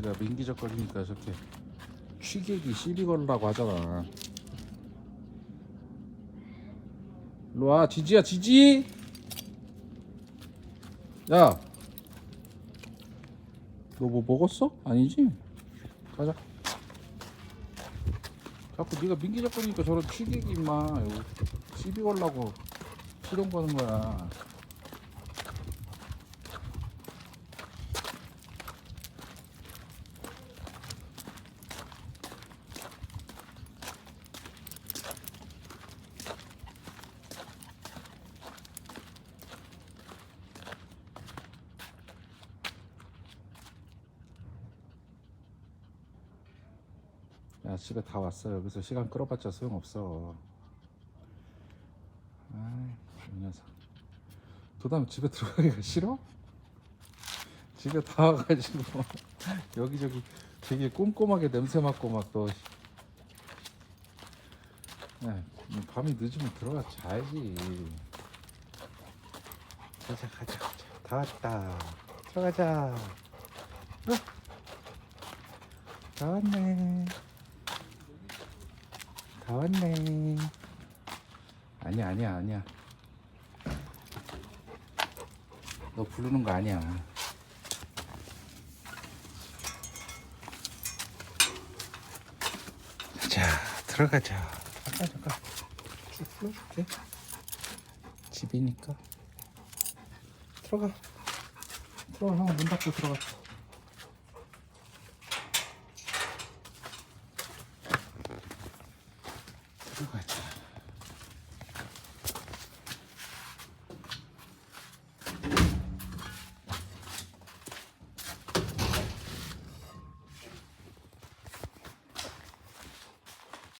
네가 민기적거리니까 저렇게 취객이 시비 걸라고 하잖아. 와 지지야 지지. 야, 너 뭐 먹었어? 아니지? 가자. 자꾸 네가 민기적 거리니까 저런 취객이 임마 시비 걸라고 시동 거는 거야. 야 집에 다 왔어 여기서 시간 끌어봤자 소용없어. 아이 이 녀석. 도담 집에 들어가기가 싫어? 집에 다 와가지고 여기저기 되게 꼼꼼하게 냄새 맡고 막또. 야, 밤이 늦으면 들어가 자야지. 가자 가자 가자. 다 왔다. 들어가자. 어? 다 왔네 다 왔네. 아니야, 아니야, 아니야. 너 부르는 거 아니야. 자, 들어가자. 잠깐, 잠깐. 쭉 풀어줄게. 집이니까. 들어가. 들어가, 형 문 닫고 들어가. Слухайте.